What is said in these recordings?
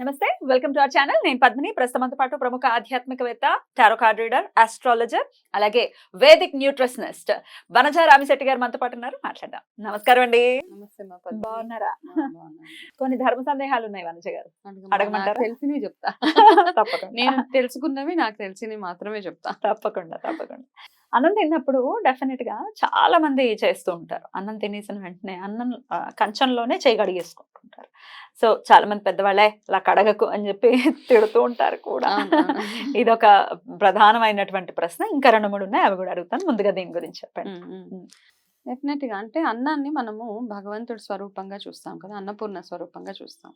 నమస్తే welcome to our channel. నేను పద్మిని. ప్రస్తుతంతో పాటు ప్రముఖ ఆధ్యాత్మికవేత్త టారో కార్డ్ రీడర్ ఆస్ట్రాలజర్ అలాగే వేదిక్ న్యూట్రిషనిస్ట్ వనజ రామిశెట్టి గారు మనతో పాటు ఉన్నారు. మాట్లాడదాం. నమస్కారం అండి. బాగున్నారా. కొన్ని ధర్మ సందేహాలు ఉన్నాయి వనజ గారు. అడగమా- అడగమంటారా? తెలిసినవి చెప్తా. తప్పకుండా. నేను తెలుసుకున్నవి నాకు తెలిసినవి మాత్రమే చెప్తా. తప్పకుండా తప్పకుండా. అన్నం తిన్నప్పుడు డెఫినెట్గా చాలా మంది చేస్తూ ఉంటారు. అన్నం తినేసిన వెంటనే అన్నం కంచంలోనే చేయి కడిగేసుకుంటుంటారు. సో చాలా మంది పెద్దవాళ్ళే ఇలా కడగకు అని చెప్పి తిడుతూ ఉంటారు కూడా. అవును, అవును. ఇది ఒక ప్రధానమైనటువంటి ప్రశ్న. ఇంకా రెండు మూడు ఉన్నాయి. అవి కూడా అడుగుతాను. ముందుగా దీని గురించి చెప్పండి. ఉమ్. డెఫినెట్గా అంటే అన్నాన్ని మనము భగవంతుడి స్వరూపంగా చూస్తాం కదా. అన్నపూర్ణ స్వరూపంగా చూస్తాం.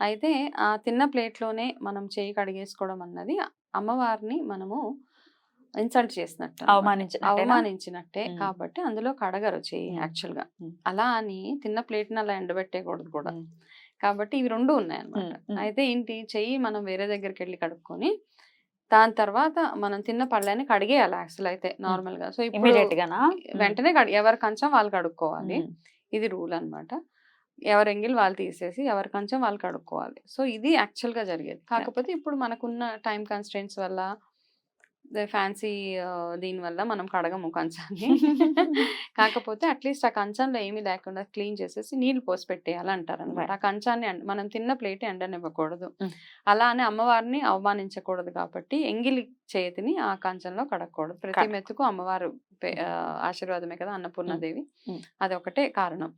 అయితే ఆ తిన్న ప్లేట్లోనే మనం చేయి కడిగేసుకోవడం అన్నది అమ్మవారిని మనము ఇన్సల్ట్ చేసినట్టు. అవమానించినట్టేనా? అవమానించినట్టే. కాబట్టి అందులో కడగరు చేయి మ్మ్. యాక్చువల్గా. అలా అని తిన్న ప్లేట్ని అలా ఎండబెట్టేయకూడదు కూడా. కాబట్టి ఇవి రెండు ఉన్నాయి ఉమ్. అయితే ఏంటి చెయ్యి మనం వేరే దగ్గరికి వెళ్ళి కడుక్కొని దాని తర్వాత మనం తిన్న పళ్ళని కడిగేయాలి అసలు అయితే నార్మల్గా సో ఇప్పుడు ఇమీడియట్ గానా వెంటనే ఎవరి కంచం వాళ్ళు కడుక్కోవాలి. ఇది రూల్ అన్నమాట ఎవరి ఎంగిల్ వాళ్ళు తీసేసి ఎవరి కంచం వాళ్ళు కడుక్కోవాలి సో ఇది యాక్చువల్గా జరిగేది కాకపోతే ఇప్పుడు మనకున్న టైం కన్స్టెంట్స్ వల్ల ఫ్యాన్సీ దీని వల్ల మనం కడగము కంచాన్ని కాకపోతే అట్లీస్ట్ ఆ కంచంలో ఏమీ లేకుండా క్లీన్ చేసేసి నీళ్ళు పోసి పెట్టేయాలి అంటారు అనమాట. ఆ కంచాన్ని మనం తిన్న ప్లేట్ ఎండనివ్వకూడదు. అలా అని అమ్మవారిని అవమానించకూడదు కాబట్టి ఎంగిలి చేతిని ఆ కంచంలో కడగకూడదు ప్రతి మెతుకు అమ్మవారు ఆశీర్వాదమే కదా అన్నపూర్ణదేవి. అది ఒకటే కారణం.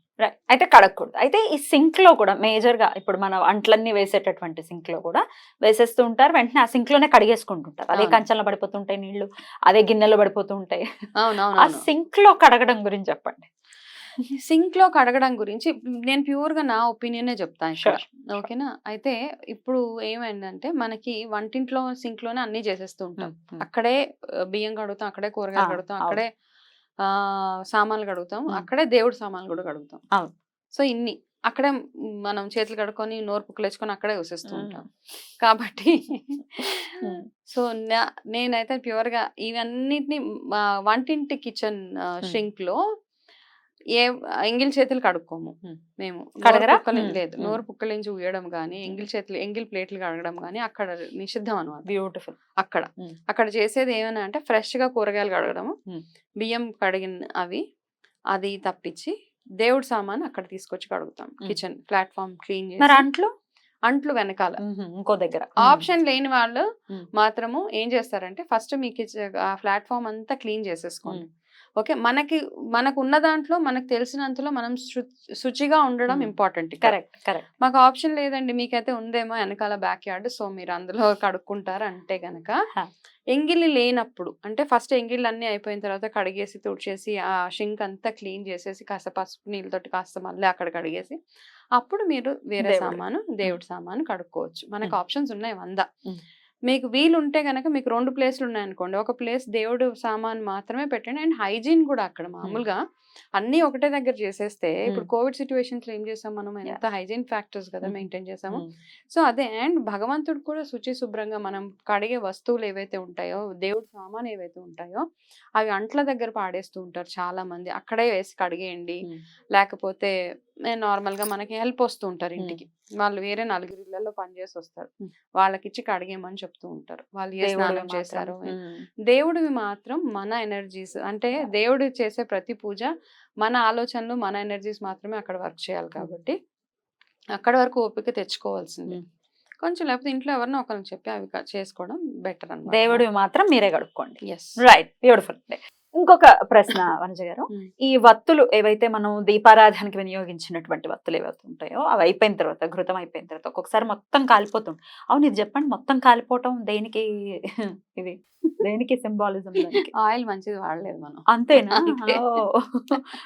అయితే కడగకూడదు అయితే ఈ సింక్లో కూడా మేజర్గా ఇప్పుడు మన అంట్లన్నీ వేసేటటువంటి సింక్లో కూడా వేసేస్తూ ఉంటారు. వెంటనే ఆ సింక్లోనే కడిగేసుకుంటుంటారు. అదే. కంచంలో పడిపోతుంటాయి నీళ్ళు అదే గిన్నెలో పడిపోతూ ఉంటాయి. ఆ సింక్లో కడగడం గురించి చెప్పండి. సింక్లో కడగడం గురించి నేను ప్యూర్గా నా ఒపీనియనే చెప్తాను ఇక్కడ. ఓకేనా అయితే ఇప్పుడు ఏమైందంటే మనకి వంటింట్లో సింక్లోనే అన్ని చేసేస్తూ ఉంటాం అక్కడే బియ్యం కడుగుతాం అక్కడే కూరగాయలు కడుగుతాం. అక్కడే ఆ సామాన్లు కడుగుతాం. అక్కడే దేవుడి సామాన్లు కూడా కడుగుతాం. సో ఇన్ని అక్కడే మనం చేతులు కడుక్కొని నోరు పుక్కలు వేసుకొని అక్కడే వేసేస్తూ. ఉంటాం కాబట్టి. సో నేనైతే ప్యూర్గా ఇవన్నిటిని వంటింటి కిచెన్ షింక్లో ఏ ఎంగిల్ చేతులు కడుక్కోము. మేము కడగరా? పుక్కలి- లేదు. నోరు పుక్కలించి ఉయ్యడం కానీ ఎంగిల్ చేతులు ఎంగిల్ ప్లేట్లు కడగడం కానీ అక్కడ నిషిద్ధం అనమాట బ్యూటిఫుల్. అక్కడ. అక్కడ చేసేది ఏమైనా అంటే ఫ్రెష్గా కూరగాయలు కడగడము. బియ్యం కడిగిన అవి అది తప్పించి దేవుడి సామాన్ అక్కడ తీసుకొచ్చి కడుగుతాం. కిచెన్ ప్లాట్ఫామ్ క్లీన్ చేసి అంట్లు? అంట్లు వెనకాల. ఇంకో దగ్గర. ఆప్షన్ లేని వాళ్ళు. మాత్రము ఏం చేస్తారంటే ఫస్ట్ మీ కిచెన్ ఆ ప్లాట్ఫామ్ అంతా క్లీన్ చేసేసుకోండి. ఓకే మనకి మనకు ఉన్న దాంట్లో మనకు తెలిసినంతలో మనం శుచిగా ఉండడం. ఇంపార్టెంట్ కరెక్ట్ కరెక్ట్ మాకు ఆప్షన్ లేదండి మీకైతే ఉందేమో వెనకాల బ్యాక్ యార్డ్ సో మీరు అందులో కడుక్కుంటారు అంటే గనక. ఎంగిలి లేనప్పుడు అంటే ఫస్ట్ ఎంగిళ్ళు అన్ని అయిపోయిన తర్వాత కడిగేసి తుడిచేసి ఆ షింక్ అంతా క్లీన్ చేసేసి కాస్త పసుపు నీళ్ళతోటి కాస్త మళ్ళీ అక్కడ కడిగేసి అప్పుడు మీరు వేరే. సామాను దేవుడి సామాను కడుక్కోవచ్చు మనకు. ఆప్షన్స్ ఉన్నాయి వంద. మీకు వీలు ఉంటే గనక మీకు రెండు ప్లేస్లు ఉన్నాయనుకోండి. ఒక ప్లేస్ దేవుడు సామాన్ మాత్రమే పెట్టండి. అండ్ హైజీన్ కూడా అక్కడ మామూలుగా అన్ని ఒకటే దగ్గర చేసేస్తే ఇప్పుడు కోవిడ్ సిచ్యువేషన్స్లో ఏం చేసాం మనం? ఎంత హైజీన్ ఫ్యాక్టర్స్ కదా. మెయింటైన్ చేసాము సో అదే అండ్ భగవంతుడు కూడా శుచి శుభ్రంగా మనం కడిగే వస్తువులు ఏవైతే ఉంటాయో దేవుడి సామాన్ ఏవైతే ఉంటాయో అవి అంట్ల దగ్గర పాడేస్తూ ఉంటారు చాలా మంది అక్కడే వేసి కడిగేయండి. లేకపోతే నార్మల్గా మనకి హెల్ప్ వస్తూ ఉంటారు ఇంటికి. వాళ్ళు వేరే నలుగురు ఇళ్ళలో పనిచేసి వస్తారు. వాళ్ళకి ఇచ్చి కడిగేయమని చెప్తూ ఉంటారు. వాళ్ళు ఏ స్నానం చేశారు. దేవుడివి మాత్రం మన ఎనర్జీస్ అంటే దేవుడు చేసే ప్రతి పూజ మన ఆలోచనలు మన ఎనర్జీస్ మాత్రమే అక్కడ వర్క్ చేయాలి కాబట్టి అక్కడ వరకు ఓపిక తెచ్చుకోవాల్సిందే. కొంచెం లేకపోతే ఇంట్లో ఎవరినో ఒకరిని చెప్పి అవి చేసుకోవడం బెటర్ అన్నమాట. దేవుడివి మాత్రం మీరే కడుక్కోండి. ఎస్ రైట్ బ్యూటిఫుల్ ఇంకొక ప్రశ్న వనజ గారు. ఈ వత్తులు ఏవైతే మనం దీపారాధనకి వినియోగించినటువంటి వత్తులు ఏవైతే ఉంటాయో అవి అయిపోయిన తర్వాత ఘృతం అయిపోయిన తర్వాత ఒక్కొక్కసారి మొత్తం కాలిపోతుంది అవును ఇది చెప్పండి. మొత్తం కాలిపోవటం దేనికి? ఇది దేనికి సింబాలిజం ఆయిల్ మంచిది వాడలేదు మనం. అంతేనా.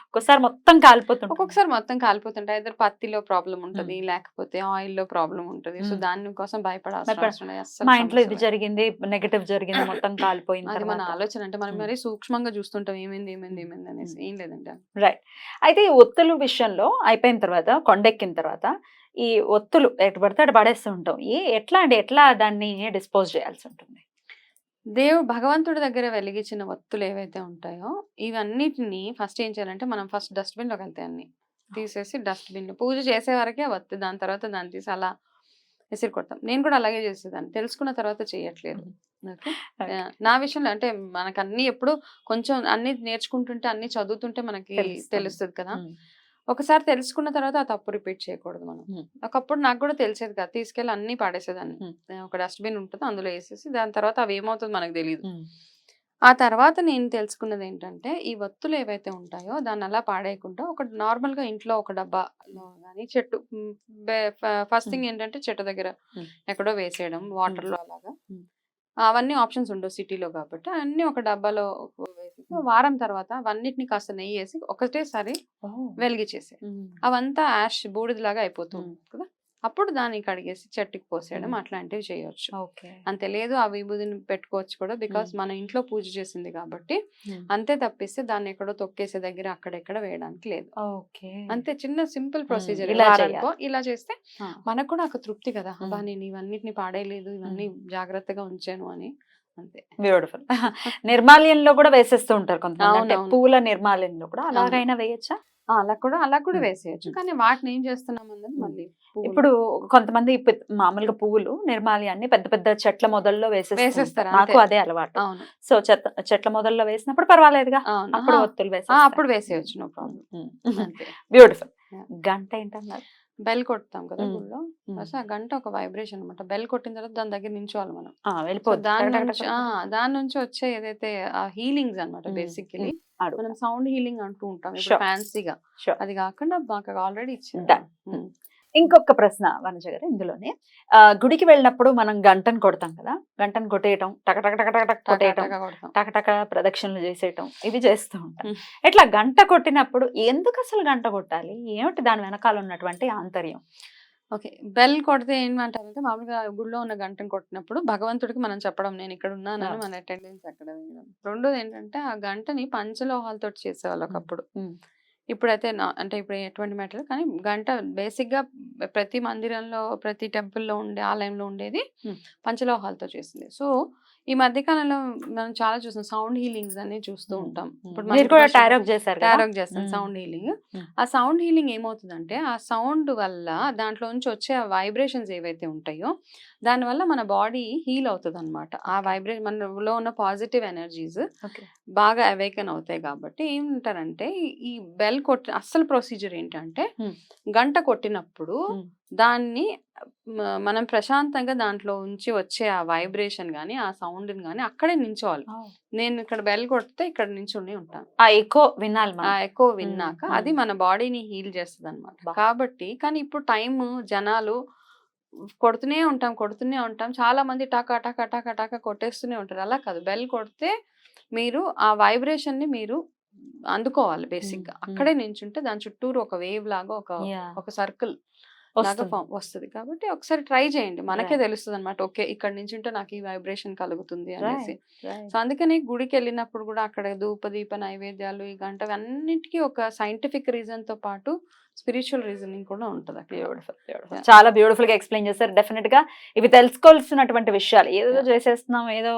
ఒక్కోసారి మొత్తం కాలిపోతుంది ఒక్కొక్కసారి మొత్తం కాలిపోతుంటాయి. ఇద్దరు పత్తిలో ప్రాబ్లం ఉంటది లేకపోతే ఆయిల్లో ప్రాబ్లం ఉంటది. సో. దాని కోసం భయపడాల్సిన మా ఇంట్లో ఇది. జరిగింది నెగటివ్ జరిగింది మొత్తం కాలిపోయిన అది మన ఆలోచన అంటే మనం. మరీ సూక్ష్మంగా చూస్తుంటాం. ఏమైంది ఏమైంది ఏమైంది అనేసి ఏం లేదండి రైట్. అయితే ఈ ఒత్తులు విషయంలో అయిపోయిన తర్వాత కొండెక్కిన తర్వాత ఈ ఒత్తులు ఎటు పడితే అటు పడేస్తూ ఉంటాం. ఏ ఎట్లా అంటే ఎట్లా దాన్ని డిస్పోజ్ చేయాల్సి ఉంటుంది? దేవుడు భగవంతుడి దగ్గర వెలిగించిన వత్తులు ఏవైతే ఉంటాయో ఇవన్నిటిని ఫస్ట్ ఏం చేయాలంటే మనం ఫస్ట్ డస్ట్బిన్లోకి వెళ్తాయి అన్ని. తీసేసి డస్ట్బిన్ పూజ చేసే వరకే వత్తు దాని తర్వాత దాన్ని తీసి అలా విసిరి కొడతాం. నేను కూడా అలాగే చేసేదాన్ని. తెలుసుకున్న తర్వాత చేయట్లేదు. నా విషయంలో అంటే మనకు అన్ని ఎప్పుడు కొంచెం అన్ని నేర్చుకుంటుంటే అన్ని చదువుతుంటే మనకి తెలుస్తుంది. కదా. ఒకసారి తెలుసుకున్న తర్వాత ఆ తప్పు రిపీట్ చేయకూడదు మనం. ఒకప్పుడు నాకు కూడా తెలిసేది కదా. తీసుకెళ్ళి అన్ని పాడేసేదాన్ని. ఒక డస్ట్బిన్ ఉంటుంది అందులో వేసేసి దాని తర్వాత అవి ఏమవుతుందో మనకు తెలియదు. ఆ తర్వాత నేను తెలుసుకున్నది ఏంటంటే ఈ వత్తులు ఏవైతే ఉంటాయో దాన్ని అలా పాడేయకుండా ఒక నార్మల్గా ఇంట్లో ఒక డబ్బాలో కానీ చెట్టు ఫస్ట్ థింగ్ ఏంటంటే చెట్టు దగ్గర. ఎక్కడో వేసేయడం వాటర్లో అలాగా. అవన్నీ ఆప్షన్స్ ఉండవు సిటీలో కాబట్టి అన్ని ఒక డబ్బాలో వేసేసి వారం తర్వాత అవన్నిటిని కాస్త నెయ్యి వేసి ఒకటేసారి. వెలిగించేసే. అవంతా యాష్ బూడిదలాగా అయిపోతుంది. కదా అప్పుడు దాన్ని కడిగేసి చెట్టుకి పోసేయడం. అట్లాంటివి చేయొచ్చు అంతే లేదు ఆ విభూదిని పెట్టుకోవచ్చు కూడా బికాస్. మన ఇంట్లో పూజ చేసింది కాబట్టి. అంతే తప్పిస్తే దాన్ని ఎక్కడో తొక్కేసే దగ్గర అక్కడెక్కడ వేయడానికి లేదు ఓకే అంతే చిన్న సింపుల్ ప్రొసీజర్ ఇలా చేస్తే. మనకు కూడా ఒక తృప్తి కదా. అబ్బా నేను ఇవన్నిటిని పాడేయలేదు ఇవన్నీ. జాగ్రత్తగా ఉంచాను అని అంతే బ్యూటిఫుల్ నిర్మాల్యంలో కూడా వేసేస్తూ ఉంటారు కొంతమంది అవునవును. పూల నిర్మాల్యంలో కూడా అలాగైనా వేయచ్చా అలా కూడా అలా కూడా. వేసేయచ్చు. కానీ వాటిని ఏం చేస్తున్నాం అన్నది. మళ్ళీ. ఇప్పుడు కొంతమంది మామూలుగా పువ్వులు నిర్మాల్యాన్ని పెద్ద పెద్ద చెట్ల మొదల్లో వేసేస్తారు నాకు. అదే అలవాటు. సో చెత్త చెట్ల మొదల్లో వేసినప్పుడు పర్వాలేదుగా. అప్పుడు ఒత్తులు వేసేస్తే అప్పుడు వేసేయచ్చు నో ప్రాబ్లం బ్యూటిఫుల్. గంట ఏంటన్నారు? బెల్ కొడతాం కదా. గుళ్ళో ఆ గంట ఒక వైబ్రేషన్ అనమాట బెల్ కొట్టిన తర్వాత దాని దగ్గర నించోవాలి మనం దాని నుంచి. దాని నుంచి వచ్చే ఏదైతే ఆ హీలింగ్స్ అన్నమాట మ్మ్. బేసికలీ. మనం సౌండ్ హీలింగ్ అంటూ ఉంటాం. ఫ్యాన్సీగా. అది కాకుండా మాకు ఆల్రెడీ. మ్మ్. ఇంకొక ప్రశ్న వనజ గారు ఇందులోనే. ఆ, గుడికి వెళ్ళినప్పుడు మనం గంటను కొడతాం కదా గంటను కొట్టేయటం టక టక టక టక టక టకా కొట్టేయటం టకా టకటక ప్రదక్షిణలు చేసేయటం ఇవి చేస్తూ ఉంటాం. ఇట్లా గంట కొట్టినప్పుడు ఎందుకు అసలు గంట కొట్టాలి? ఏమిటి దాని వెనకాల ఉన్నటువంటి ఆంతర్యం? ఓకే. బెల్ కొడితే ఏమంటారంటే మామూలుగా గుళ్ళో ఉన్న గంటను కొట్టినప్పుడు భగవంతుడికి మనం చెప్పడం నేను ఇక్కడ ఉన్నానని. మన అటెండెన్స్ అక్కడ వేయడం. రెండోది ఏంటంటే ఆ గంటని పంచలోహాలతో చేసేవాళ్ళు ఒకప్పుడు. ఇప్పుడైతే నా అంటే ఇప్పుడు ఎటువంటి మ్యాటర్ కానీ గంట బేసిక్గా ప్రతి మందిరంలో ప్రతి టెంపుల్లో ఉండే ఆలయంలో ఉండేది. పంచలోహాలతో చేసింది సో ఈ మధ్య కాలంలో మనం చాలా చూస్తాం సౌండ్ హీలింగ్స్ అన్ని చూస్తూ. ఉంటాం. ఇప్పుడు టారోక్ చేశారు? టారోక్ చేస్తాం. Sound healing. ఆ సౌండ్ హీలింగ్ ఏమవుతుందంటే ఆ సౌండ్ వల్ల దాంట్లో నుంచి వచ్చే ఆ వైబ్రేషన్స్ ఏవైతే ఉంటాయో దానివల్ల మన బాడీ హీల్ అవుతుంది అనమాట ఆ వైబ్రేషన్ మనలో ఉన్న పాజిటివ్ ఎనర్జీస్. బాగా అవేకన్ అవుతాయి కాబట్టి ఏమంటారంటే ఈ- బెల్ కొట్టి అస్సలు ప్రొసీజర్ ఏంటంటే. గంట కొట్టినప్పుడు. దాన్ని మనం ప్రశాంతంగా దాంట్లో ఉంచి వచ్చే ఆ వైబ్రేషన్ కానీ ఆ సౌండ్ కానీ అక్కడే నించోవాలి. నేను ఇక్కడ బెల్ కొడితే ఇక్కడ నించుని ఉంటాను ఆ ఎక్కువ వినాలి ఆ ఎక్కువ విన్నాక. అది మన బాడీని హీల్ చేస్తుంది అనమాట. కాబట్టి కానీ ఇప్పుడు టైం జనాలు కొడుతూనే ఉంటాం కొడుతూనే ఉంటాం చాలా మంది టకా టకా టకా టకా కొట్టేస్తూనే ఉంటారు అలా కాదు బెల్ కొడితే మీరు ఆ వైబ్రేషన్ని మీరు అందుకోవాలి బేసిక్గా. అక్కడే నించుంటే దాని చుట్టూరు ఒక వేవ్ లాగా ఒక. ఒక సర్కిల్ లాగా వస్తుంది. ఫామ్ వస్తుంది కాబట్టి ఒకసారి ట్రై చేయండి మనకే. తెలుస్తుంది అనమాట ఓకే ఇక్కడ నించుంటే నాకు ఈ వైబ్రేషన్ కలుగుతుంది అనేసి. సో అందుకని గుడికి వెళ్ళినప్పుడు కూడా అక్కడ ధూప దీప నైవేద్యాలు ఈ గంట అన్నిటికీ ఒక సైంటిఫిక్ రీజన్తో పాటు స్పిరిచువల్ రీజనింగ్ కూడా ఉంటుంది బ్యూటిఫుల్ బ్యూటిఫుల్. చాలా బ్యూటిఫుల్గా ఎక్స్ప్లెయిన్ చేశారు డెఫినెట్గా ఇవి తెలుసుకోవాల్సినటువంటి విషయాలు ఏదో. చేసేస్తున్నాం ఏదో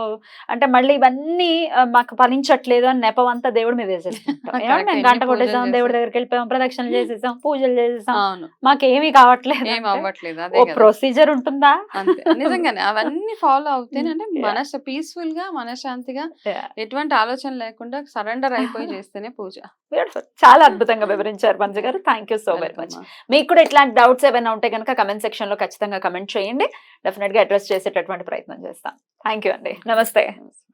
అంటే మళ్ళీ ఇవన్నీ మాకు ఫలించట్లేదు అని నెపం అంతా దేవుడి మీద. ఏమంటే మేము గంట కొట్టేసాం దేవుడి. దగ్గరికి వెళ్ళిపోయాం ప్రదక్షిణలు చేసేసాం పూజలు చేసేసాం అవును మాకేమీ కావట్లేదు అవ్వట్లేదు ప్రొసీజర్ ఉంటుందా నిజంగానే అవన్నీ ఫాలో Yeah. మనసు పీస్ఫుల్గా మనశ్శాంతిగా. ఎటువంటి ఆలోచన లేకుండా సరెండర్ అయిపోయి చేస్తేనే పూజ బ్యూటిఫుల్ చాలా అద్భుతంగా వివరించారు Manju garu. Thank you so very much. మీకు కూడా ఇట్లాంటి డౌట్స్ ఏమైనా ఉంటే కనుక కమెంట్ సెక్షన్లో ఖచ్చితంగా కమెంట్ చేయండి. డెఫినెట్గా అడ్రస్ చేసేటటువంటి ప్రయత్నం చేస్తాం. థ్యాంక్ యూ అండి. నమస్తే.